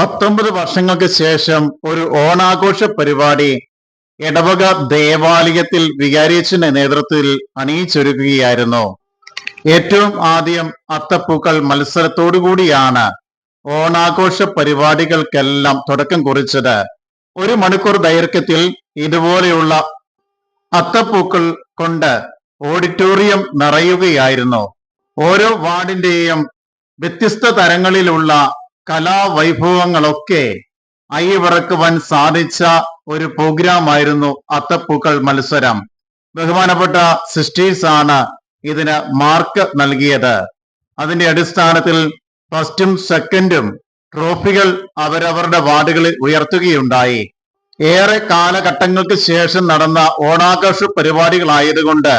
പത്തൊമ്പത് വർഷങ്ങൾക്ക് ശേഷം ഒരു ഓണാഘോഷ പരിപാടി എടവക ദേവാലയത്തിൽ വികാരിയച്ഛന്റെ നേതൃത്വത്തിൽ അണിയിച്ചൊരുക്കുകയായിരുന്നു. ഏറ്റവും ആദ്യം അത്തപ്പൂക്കൾ മത്സരത്തോടുകൂടിയാണ് ഓണാഘോഷ പരിപാടികൾക്കെല്ലാം തുടക്കം കുറിച്ചത്. ഒരു മണിക്കൂർ ദൈർഘ്യത്തിൽ ഇതുപോലെയുള്ള അത്തപ്പൂക്കൾ കൊണ്ട് ഓഡിറ്റോറിയം നിറയുകയായിരുന്നു. ഓരോ വാർഡിന്റെയും വ്യത്യസ്ത തരങ്ങളിലുള്ള കലാവൈഭവങ്ങളൊക്കെ അയ്യവിറക്കുവാൻ സാധിച്ച ഒരു പ്രോഗ്രാം ആയിരുന്നു അത്തപ്പൂക്കൾ മത്സരം. ബഹുമാനപ്പെട്ട സിസ്റ്റേഴ്സ് ആണ് ഇതിന് മാർക്ക് നൽകിയത്. അതിന്റെ അടിസ്ഥാനത്തിൽ ഫസ്റ്റും സെക്കൻഡും ട്രോഫികൾ അവരവരുടെ വാർഡുകളിൽ ഉയർത്തുകയുണ്ടായി. ഏറെ കാലഘട്ടങ്ങൾക്ക് ശേഷം നടന്ന ഓണാഘോഷ പരിപാടികളായതുകൊണ്ട്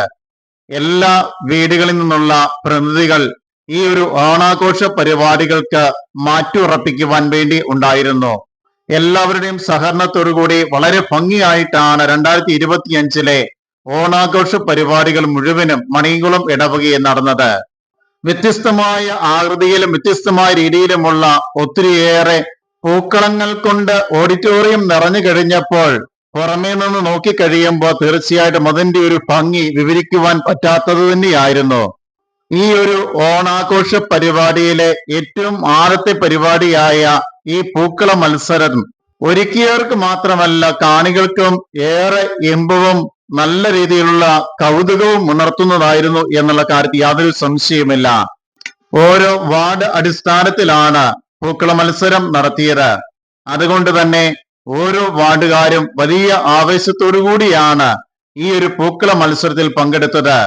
എല്ലാ വീടുകളിൽ നിന്നുള്ള പ്രതിനിധികൾ ഈ ഒരു ഓണാഘോഷ പരിപാടികൾക്ക് മാറ്റുറപ്പിക്കുവാൻ വേണ്ടി ഉണ്ടായിരുന്നു. എല്ലാവരുടെയും സഹകരണത്തോടുകൂടി വളരെ ഭംഗിയായിട്ടാണ് രണ്ടായിരത്തി ഇരുപത്തിയഞ്ചിലെ ഓണാഘോഷ പരിപാടികൾ മുഴുവനും മണികുളം ഇടവകയിൽ നടന്നത്. വ്യത്യസ്തമായ ആകൃതിയിലും വ്യത്യസ്തമായ രീതിയിലുമുള്ള ഒത്തിരിയേറെ പൂക്കളങ്ങൾ കൊണ്ട് ഓഡിറ്റോറിയം നിറഞ്ഞു കഴിഞ്ഞപ്പോൾ പുറമേ നിന്ന് നോക്കിക്കഴിയുമ്പോൾ തീർച്ചയായിട്ടും അതിന്റെ ഒരു ഭംഗി വിവരിക്കുവാൻ പറ്റാത്തത് തന്നെയായിരുന്നു. ഈ ഒരു ഓണാഘോഷ പരിപാടിയിലെ ഏറ്റവും ആദ്യത്തെ പരിപാടിയായ ഈ പൂക്കള മത്സരം ഒരുക്കിയവർക്ക് മാത്രമല്ല കാണികൾക്കും ഏറെ ഇമ്പവും നല്ല രീതിയിലുള്ള കൗതുകവും ഉണർത്തുന്നതായിരുന്നു എന്നുള്ള കാര്യത്തിൽ യാതൊരു സംശയമില്ല ഓരോ വാർഡ് അടിസ്ഥാനത്തിലാണ് പൂക്കള മത്സരം നടത്തിയത്. അതുകൊണ്ട് തന്നെ ഓരോ വാർഡുകാരും വലിയ ആവേശത്തോടു കൂടിയാണ് ഈ ഒരു പൂക്കള മത്സരത്തിൽ പങ്കെടുത്തത്.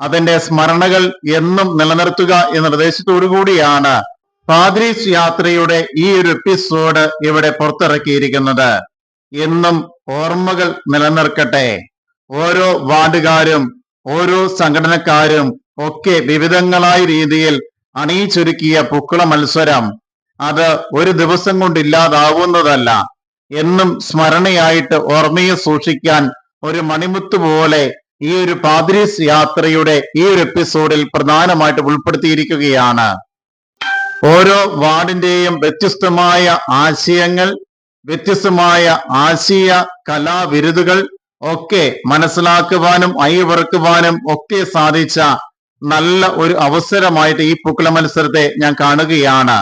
അതിന്റെ സ്മരണകൾ എന്നും നിലനിർത്തുക എന്ന നിർദ്ദേശത്തോടു കൂടിയാണ് പാദ്രീസ് യാത്രയുടെ ഈ ഒരു എപ്പിസോഡ് ഇവിടെ പുറത്തിറക്കിയിരിക്കുന്നത്. എന്നും ഓർമ്മകൾ നിലനിർക്കട്ടെ. ഓരോ വാർഡുകാരും ഓരോ സംഘടനക്കാരും ഒക്കെ വിവിധങ്ങളായ രീതിയിൽ അണിയിച്ചൊരുക്കിയ പുക്കുള മത്സരം അത് ഒരു ദിവസം കൊണ്ട് ഇല്ലാതാവുന്നതല്ല. എന്നും സ്മരണയായിട്ട് ഓർമ്മയെ സൂക്ഷിക്കാൻ ഒരു മണിമുത്ത് പോലെ ഈ ഒരു പാദ്രീസ് യാത്രയുടെ ഈ ഒരു എപ്പിസോഡിൽ പ്രധാനമായിട്ട് ഉൾപ്പെടുത്തിയിരിക്കുകയാണ്. ഓരോ വാർഡിന്റെയും വ്യത്യസ്തമായ ആശയങ്ങൾ വ്യത്യസ്തമായ ആശയ കലാവിരുതുകൾ ഒക്കെ മനസ്സിലാക്കുവാനും അയവിറക്കുവാനും ഒക്കെ സാധിച്ച നല്ല ഒരു അവസരമായിട്ട് ഈ പൂക്കള മത്സരത്തെ ഞാൻ കാണുകയാണ്.